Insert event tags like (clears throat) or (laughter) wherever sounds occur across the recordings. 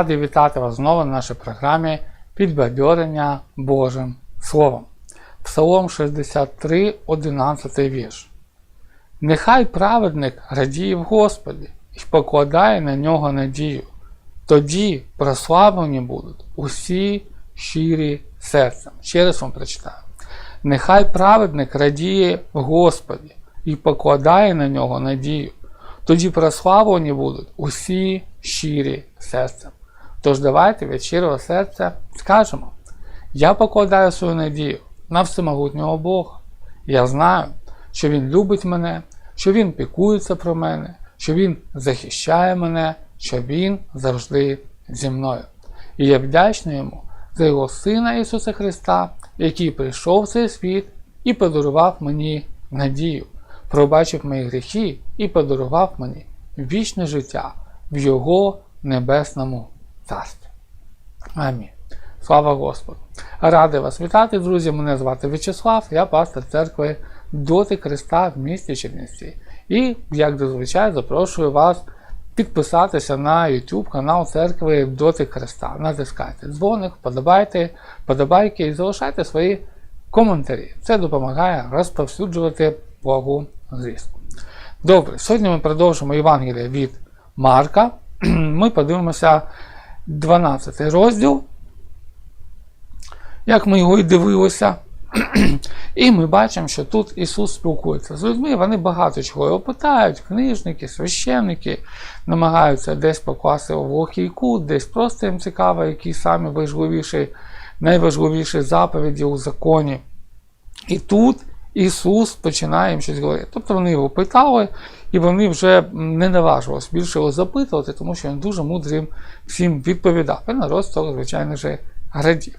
Радий вітати вас знову на нашій програмі Підбадьорення Божим Словом. Псалом 63, 11 вірш. Нехай праведник радіє в Господі і покладає на нього надію. Тоді прославлені будуть усі щирі серцем. Ще раз вам прочитаю. Нехай праведник радіє в Господі і покладає на нього надію. Тоді прославлені будуть усі щирі серцем. Тож давайте від щирого серця скажемо: я покладаю свою надію на всемогутнього Бога. Я знаю, що Він любить мене, що Він пікується про мене, що Він захищає мене, що Він завжди зі мною. І я вдячний йому за його Сина Ісуса Христа, який прийшов в цей світ і подарував мені надію, пробачив мої гріхи і подарував мені вічне життя в Його небесному царстві. Амінь. Слава Господу! Радий вас вітати, друзі! Мене звати В'ячеслав, я пастор церкви Доти Христа в місті Чернівці. І, як зазвичай, запрошую вас підписатися на YouTube канал церкви Доти Христа. Натискайте дзвоник, подобайте, подобайки і залишайте свої коментарі. Це допомагає розповсюджувати благу звістку. Добре, сьогодні ми продовжимо Євангеліє від Марка. (clears throat) Ми подивимося 12 розділ, як ми його і дивилися. (clears throat) І ми бачимо, що тут Ісус спілкується з людьми, вони багато чого його питають, книжники, священники, намагаються десь покласти в глухий кут, десь просто їм цікаво, які самі важливіші, найважливіші заповіді у законі. І тут Ісус починає їм щось говорити. Тобто вони його питали, і вони вже не наважувалися більше його запитувати, тому що він дуже мудрим всім відповідав. І народ з цього, звичайно ж, радів.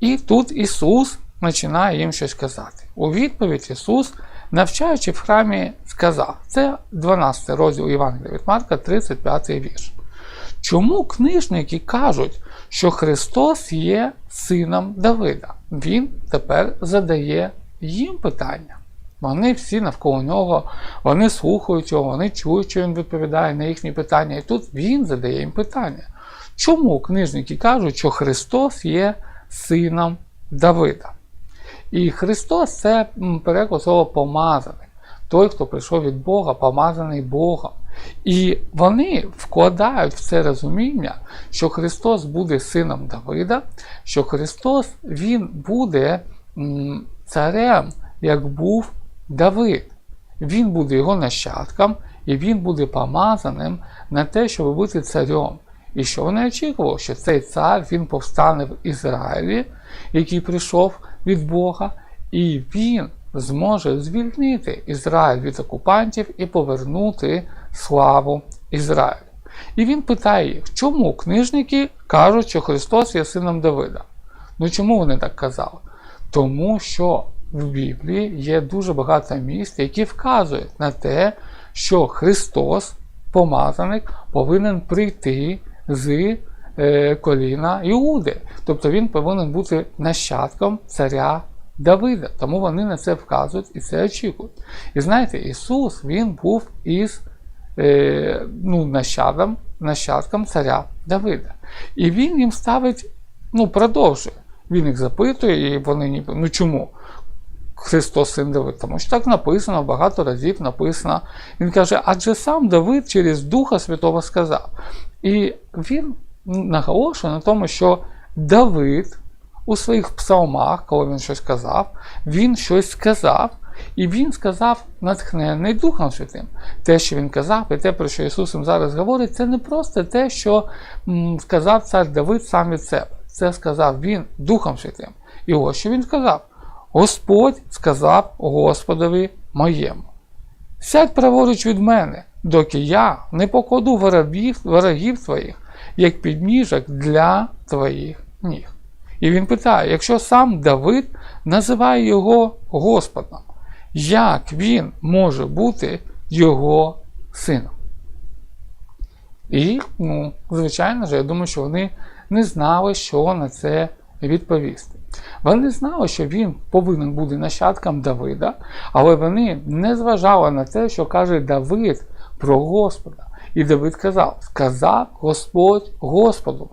І тут Ісус починає їм щось казати. У відповідь Ісус, навчаючи в храмі, сказав: це 12 розділ Євангелія від Марка, 35 вірш. Чому книжники кажуть, що Христос є сином Давида? Він тепер задає їм питання. Вони всі навколо нього, вони слухають його, вони чують, що він відповідає на їхні питання. І тут він задає їм питання. Чому книжники кажуть, що Христос є сином Давида? І Христос це переклад слова помазаний. Той, хто прийшов від Бога, помазаний Богом. І вони вкладають в це розуміння, що Христос буде сином Давида, що Христос Він буде царем, як був Давид. Він буде його нащадком, і він буде помазаним на те, щоб бути царем. І що вони очікували, що цей цар він повстане в Ізраїлі, який прийшов від Бога, і він зможе звільнити Ізраїль від окупантів і повернути славу Ізраїлю. І він питає їх, чому книжники кажуть, що Христос є сином Давида? Ну чому вони так казали? Тому що в Біблії є дуже багато місць, які вказують на те, що Христос, помазаник, повинен прийти з е, коліна Іуди. Тобто він повинен бути нащадком царя Давида. Тому вони на це вказують і це очікують. І знаєте, Ісус Він був із е, ну, нащадком, нащадком царя Давида. І він їм ставить, ну, продовжує. Він їх запитує, і вони ніби, ну чому? Христос син Давид, тому що так написано, багато разів написано. Він каже, адже сам Давид через Духа Святого сказав. І він наголошує на тому, що Давид у своїх псалмах, коли він щось казав, він щось сказав, і він сказав натхнений Духом Святим. Те, що він казав, і те, про що Ісус їм зараз говорить, це не просто те, що сказав цар Давид сам від себе. Це сказав він Духом Святим. І ось що він сказав. Господь сказав Господові моєму. Сядь праворуч від мене, доки я не покладу ворогів, ворогів твоїх, як підніжок для твоїх ніг. І він питає: якщо сам Давид називає його Господом, як він може бути його сином? І, ну, звичайно ж, я думаю, що вони не знали, що на це відповісти. Вони знали, що він повинен бути нащадком Давида, але вони не зважали на те, що каже Давид про Господа. І Давид казав: сказав Господь Господу.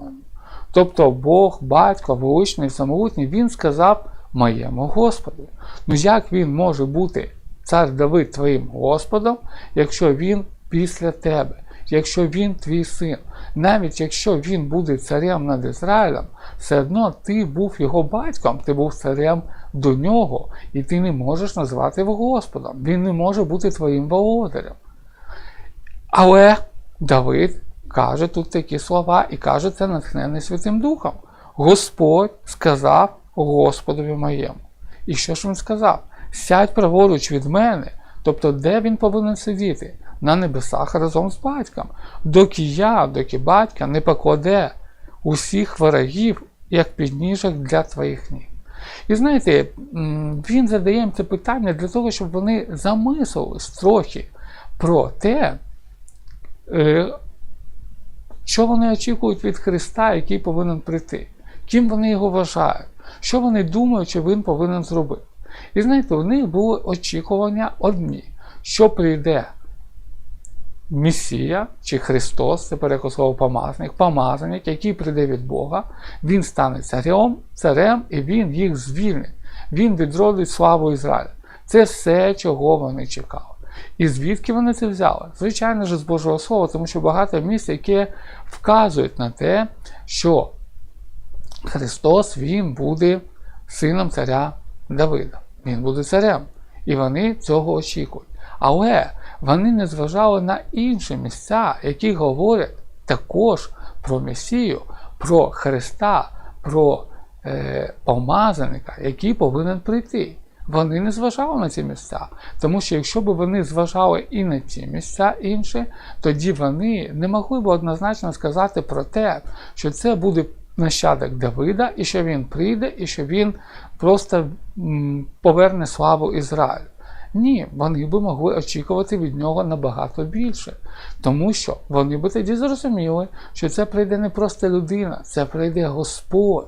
Тобто Бог, батько, величний, самогутній, він сказав моєму Господу. Ну як він може бути цар Давид твоїм Господом, якщо він після тебе, якщо він твій син? Навіть якщо він буде царем над Ізраїлем, все одно ти був його батьком, ти був царем до нього, і ти не можеш назвати його Господом. Він не може бути твоїм володарем. Але Давид каже тут такі слова і каже це натхнений Святим Духом. Господь сказав Господові моєму. І що ж він сказав? Сядь праворуч від мене. Тобто, де він повинен сидіти? На небесах разом з батьком. Доки я, доки батька не покладе усіх ворогів, як підніжок для твоїх ніг. І знаєте, він задає їм це питання для того, щоб вони замислились трохи про те, е, що вони очікують від Христа, який повинен прийти, ким вони його вважають, що вони думають, що він повинен зробити. І знаєте, у них були очікування одні, що прийде Месія чи Христос, це переклад слово помазник, помазаник, який прийде від Бога, він стане царем, царем і він їх звільнить. Він відродить славу Ізраїля. Це все, чого вони чекали. І звідки вони це взяли? Звичайно ж, з Божого Слова, тому що багато місць, які вказують на те, що Христос Він буде сином царя Давида. Він буде царем. І вони цього очікують. Але вони не зважали на інші місця, які говорять також про Месію, про Христа, про е, помазаника, який повинен прийти. Вони не зважали на ці місця. Тому що якщо б вони зважали і на ці місця інші, тоді вони не могли б однозначно сказати про те, що це буде нащадок Давида, і що він прийде, і що він просто поверне славу Ізраїлю. Ні, вони би могли очікувати від нього набагато більше. Тому що вони би тоді зрозуміли, що це прийде не просто людина, це прийде Господь.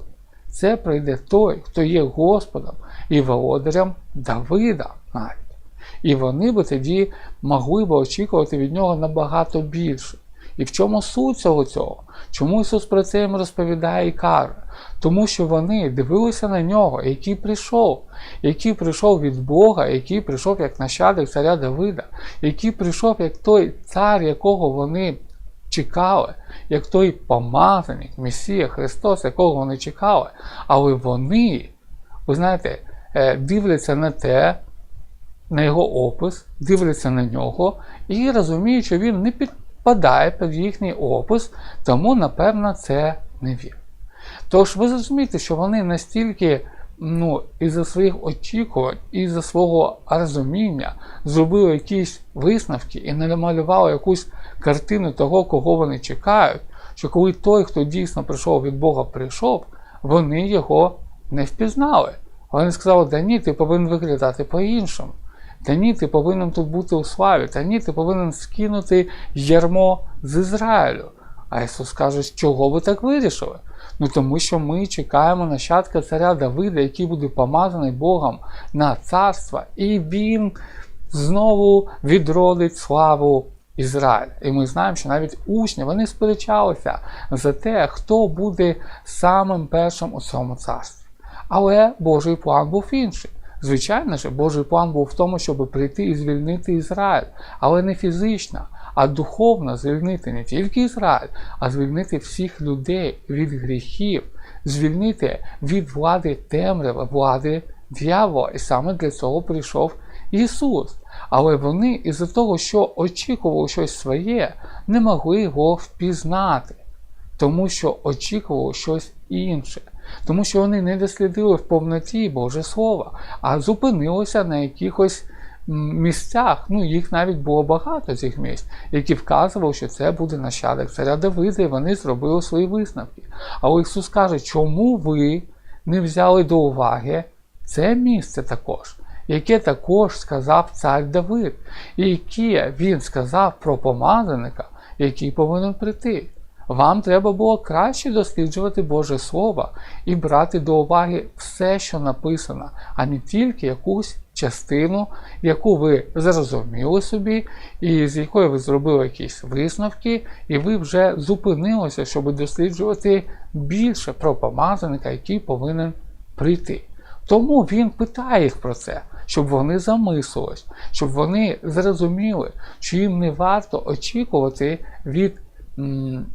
Це прийде той, хто є Господом і володарем Давида навіть. І вони би тоді могли б очікувати від нього набагато більше. І в чому суть цього цього? Чому Ісус про це їм розповідає і каже? Тому що вони дивилися на нього, який прийшов, який прийшов від Бога, який прийшов як нащадок царя Давида, який прийшов як той цар, якого вони чекали, як той помазаник, Месія Христос, якого вони чекали. Але вони, ви знаєте, е, дивляться на те, на його опис, дивляться на нього і розуміють, що він не підпадає під їхній опис, тому, напевно, це не він. Тож ви зрозумієте, що вони настільки ну, із-за своїх очікувань, із-за свого розуміння зробили якісь висновки і намалювали якусь картину того, кого вони чекають, що коли той, хто дійсно прийшов від Бога, прийшов, вони його не впізнали. Вони сказали, да ні, ти повинен виглядати по-іншому. Та ні, ти повинен тут бути у славі, та ні, ти повинен скинути ярмо з Ізраїлю. А Ісус каже, чого ви так вирішили? Ну тому що ми чекаємо нащадка царя Давида, який буде помазаний Богом на царство, і він знову відродить славу Ізраїля. І ми знаємо, що навіть учні вони сперечалися за те, хто буде самим першим у цьому царстві. Але Божий план був інший. Звичайно ж, Божий план був в тому, щоб прийти і звільнити Ізраїль, але не фізично, а духовно звільнити не тільки Ізраїль, а звільнити всіх людей від гріхів, звільнити від влади темряви, влади дьявола. І саме для цього прийшов Ісус. Але вони із-за того, що очікували щось своє, не могли його впізнати, тому що очікували щось інше. Тому що вони не дослідили в повноті Боже Слово, а зупинилися на якихось місцях. Ну, їх навіть було багато цих місць, які вказували, що це буде нащадок царя Давида, і вони зробили свої висновки. Але Ісус каже, чому ви не взяли до уваги це місце також, яке також сказав цар Давид, і яке він сказав про помазаника, який повинен прийти. Вам треба було краще досліджувати Боже Слово і брати до уваги все, що написано, а не тільки якусь частину, яку ви зрозуміли собі, і з якої ви зробили якісь висновки, і ви вже зупинилися, щоб досліджувати більше про помазаника, який повинен прийти. Тому він питає їх про це, щоб вони замислились, щоб вони зрозуміли, що їм не варто очікувати від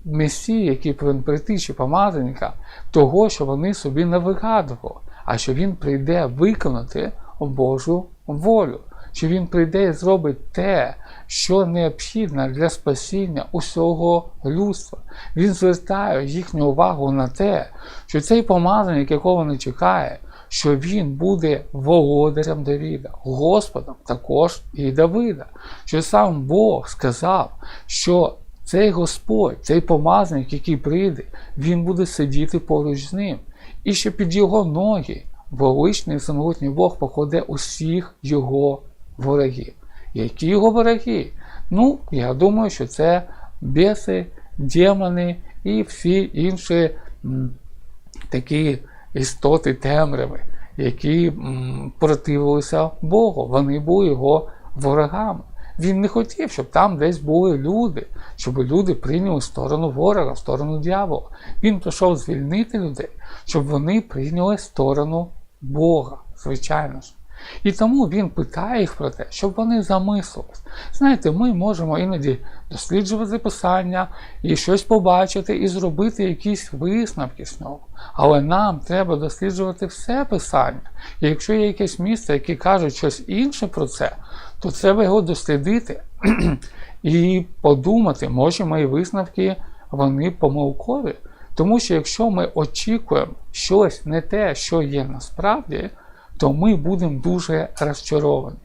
месії, який повинен прийти, чи помазаника, того, що вони собі не вигадували, а що він прийде виконати Божу волю, що він прийде і зробить те, що необхідно для спасіння усього людства. Він звертає їхню увагу на те, що цей помазаник, якого вони чекають, що він буде володарем Давіда, Господом також і Давида. Що сам Бог сказав, що цей Господь, цей помазаник, який прийде, він буде сидіти поруч з ним. І що під його ноги величний самотній Бог покладе усіх його ворогів. Які його вороги? Ну, я думаю, що це біси, демони і всі інші м, такі істоти темряви, які м, противилися Богу. Вони були його ворогами. Він не хотів, щоб там десь були люди, щоб люди прийняли сторону ворога, сторону дьявола. Він прийшов звільнити людей, щоб вони прийняли сторону Бога, звичайно ж. І тому він питає їх про те, щоб вони замислились. Знаєте, ми можемо іноді досліджувати писання і щось побачити, і зробити якісь висновки з нього. Але нам треба досліджувати все писання. І якщо є якесь місце, яке каже щось інше про це, то треба його дослідити і подумати, може мої висновки вони помилкові. Тому що якщо ми очікуємо щось не те, що є насправді, то ми будемо дуже розчаровані.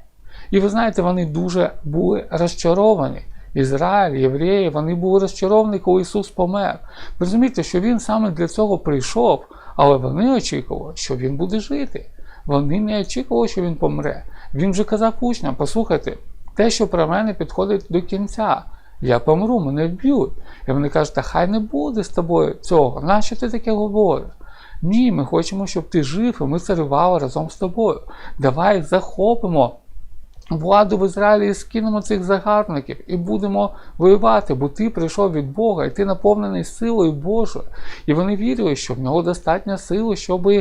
І ви знаєте, вони дуже були розчаровані. Ізраїль, євреї, вони були розчаровані, коли Ісус помер. Ви розумієте, що Він саме для цього прийшов, але вони очікували, що Він буде жити. Вони не очікували, що Він помре. Він же казав учням, послухайте, те, що про мене підходить до кінця. Я помру, мене вб'ють. І вони кажуть, та хай не буде з тобою цього. Нащо ти таке говориш? Ні, ми хочемо, щоб ти жив, і ми царювали разом з тобою. Давай захопимо владу в Ізраїлі і скинемо цих загарбників і будемо воювати, бо ти прийшов від Бога, і ти наповнений силою Божою. І вони вірили, що в нього достатньо сили, щоб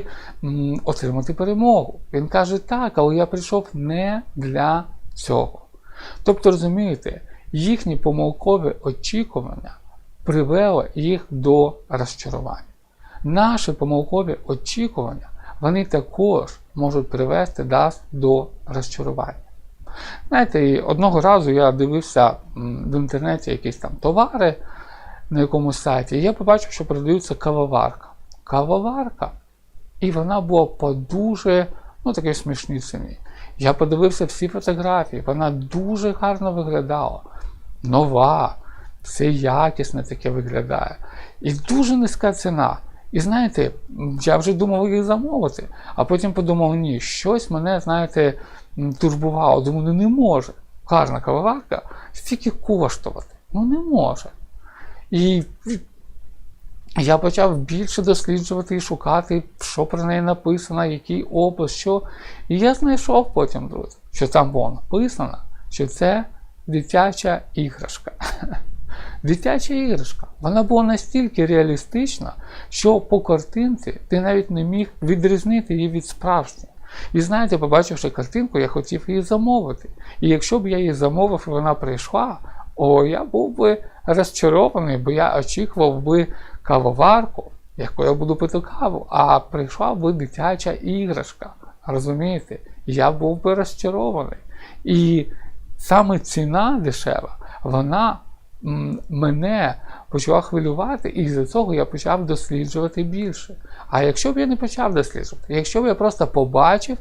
отримати перемогу. Він каже, так, але я прийшов не для цього. Тобто, розумієте, їхні помилкові очікування привели їх до розчарування. Наші помилкові очікування вони також можуть привести нас до розчарування. Знаєте, одного разу я дивився в інтернеті якісь там товари на якомусь сайті, і я побачив, що продаються кавоварка. Кавоварка. І вона була по дуже ну, такій смішній ціні. Я подивився всі фотографії, вона дуже гарно виглядала. Нова, все якісне таке виглядає. І дуже низька ціна. І знаєте, я вже думав їх замовити, а потім подумав, ні, щось мене, знаєте, турбувало. Думаю, ну не може. Гарна кавоварка стільки коштувати. Ну не може. І я почав більше досліджувати і шукати, що про неї написано, який опис, що. І я знайшов потім, друзі, що там було написано, що це дитяча іграшка. (laughs) Дитяча іграшка. Вона була настільки реалістична, що по картинці ти навіть не міг відрізнити її від справжньої. І знаєте, побачивши картинку, я хотів її замовити. І якщо б я її замовив і вона прийшла, о, я був би розчарований, бо я очікував би кавоварку, яку я буду пити каву, а прийшла би дитяча іграшка. Розумієте? Я був би розчарований. І саме ціна дешева, вона мене почала хвилювати, і з-за цього я почав досліджувати більше. А якщо б я не почав досліджувати, якщо б я просто побачив,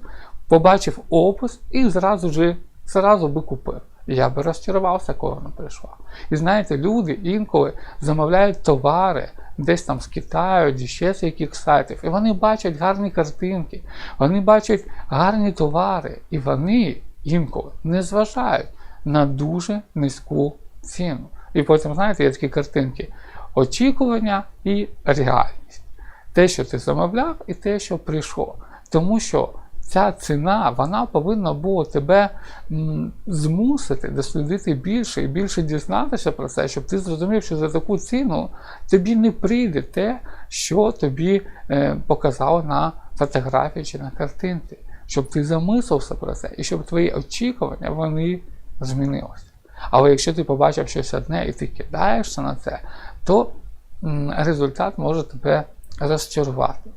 побачив опис і зразу ж зразу би купив. Я би розчарувався, коли вона прийшла. І знаєте, люди інколи замовляють товари десь там з Китаю, ще з яких сайтів, і вони бачать гарні картинки, вони бачать гарні товари, і вони інколи не зважають на дуже низьку ціну. І потім, знаєте, є такі картинки: очікування і реальність. Те, що ти замовляв, і те, що прийшло. Тому що ця ціна вона повинна була тебе змусити дослідити більше і більше дізнатися про це, щоб ти зрозумів, що за таку ціну тобі не прийде те, що тобі е, показали на фотографії чи на картинці, щоб ти замислився про це, і щоб твої очікування вони змінилися. Але якщо ти побачив щось одне і ти кидаєшся на це, то результат може тебе розчарувати.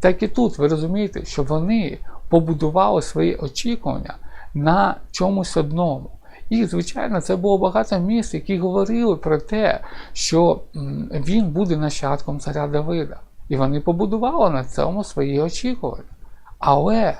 Так і тут ви розумієте, що вони побудували свої очікування на чомусь одному. І, звичайно, це було багато місць, які говорили про те, що він буде нащадком царя Давида. І вони побудували на цьому свої очікування. Але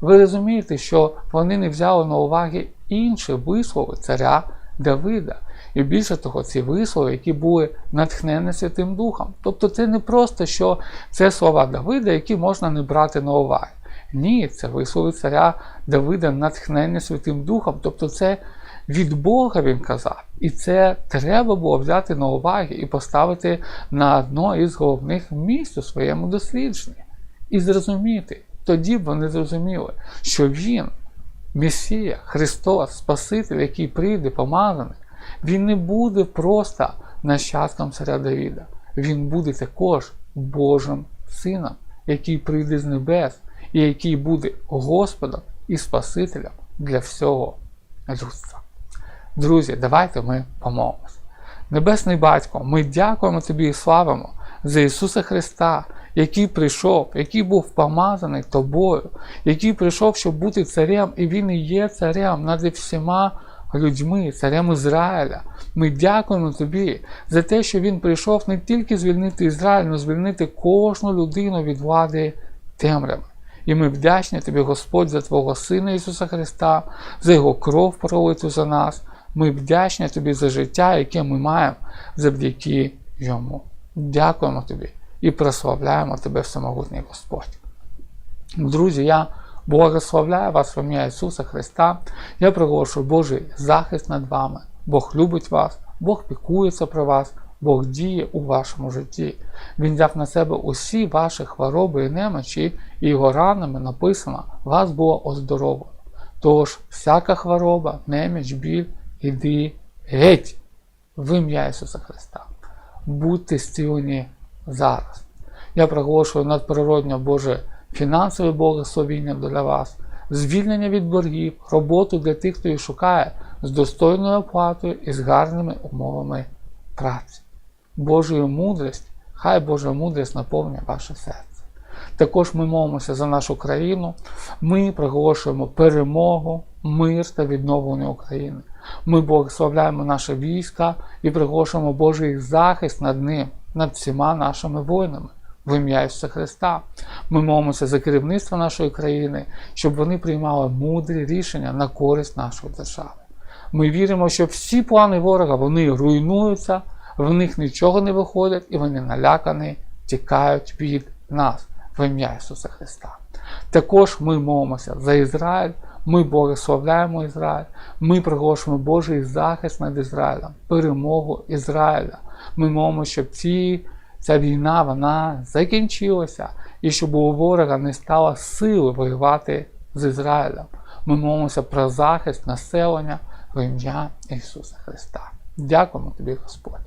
ви розумієте, що вони не взяли на уваги інші вислови царя Давида. І більше того, ці вислови, які були натхнені Святим Духом. Тобто це не просто, що це слова Давида, які можна не брати на уваги. Ні, це вислови царя Давида натхнення Святим Духом. Тобто це від Бога він казав. І це треба було взяти на уваги і поставити на одно із головних місць у своєму дослідженні. І зрозуміти. Тоді б вони зрозуміли, що він, Месія, Христос, Спаситель, який прийде помазаний, він не буде просто нащадком царя Давіда. Він буде також Божим Сином, який прийде з небес, і який буде Господом і Спасителем для всього людства. Друзі, давайте ми помолимось. Небесний Батько, ми дякуємо Тобі і славимо за Ісуса Христа, який прийшов, який був помазаний Тобою, який прийшов, щоб бути царем, і Він і є царем над всіма людьми, царем Ізраїля. Ми дякуємо Тобі за те, що Він прийшов не тільки звільнити Ізраїль, але звільнити кожну людину від влади темряви. І ми вдячні Тобі, Господь, за Твого Сина Ісуса Христа, за Його кров пролиту за нас. Ми вдячні Тобі за життя, яке ми маємо завдяки Йому. Дякуємо Тобі і прославляємо Тебе, Всемогутній Господь. Друзі, я благословляю вас в ім'я Ісуса Христа. Я приголошую Божий захист над вами. Бог любить вас, Бог пікується про вас, Бог діє у вашому житті. Він взяв на себе усі ваші хвороби і немочі, і його ранами написано, вас було оздоровлено. Тож, всяка хвороба, неміч, біль, іди геть в ім'я Ісуса Христа. Будьте зцілені зараз. Я проголошую надприродньо Боже фінансове благословіння для вас, звільнення від боргів, роботу для тих, хто їх шукає з достойною оплатою і з гарними умовами праці. Божою мудрість, хай Божа мудрість наповнює ваше серце. Також ми молимося за нашу країну. Ми проголошуємо перемогу, мир та відновлення України. Ми благословляємо наше війська і приголошуємо Божий захист над ним, над всіма нашими воїнами. В ім'я Ісуса Христа. Ми молимося за керівництво нашої країни, щоб вони приймали мудрі рішення на користь нашої держави. Ми віримо, що всі плани ворога вони руйнуються, в них нічого не виходить, і вони налякані, тікають від нас в ім'я Ісуса Христа. Також ми молимося за Ізраїль, ми благословляємо Ізраїль, ми приголошуємо Божий захист над Ізраїлем, перемогу Ізраїля. Ми молимося, щоб ці, ця війна вона закінчилася і щоб у ворога не стало сили воювати з Ізраїлем. Ми молимося про захист населення в ім'я Ісуса Христа. Дякуємо тобі, Господь.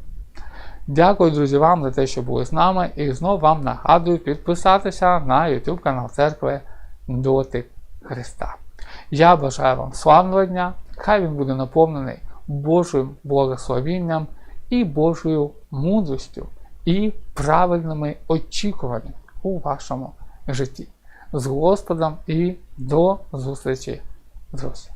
Дякую, друзі, вам за те, що були з нами. І знову вам нагадую підписатися на YouTube канал Церкви Дотик Христа. Я бажаю вам славного дня, хай він буде наповнений Божим благословінням і Божою мудрістю і правильними очікуваннями у вашому житті. З Господом і до зустрічі, друзі!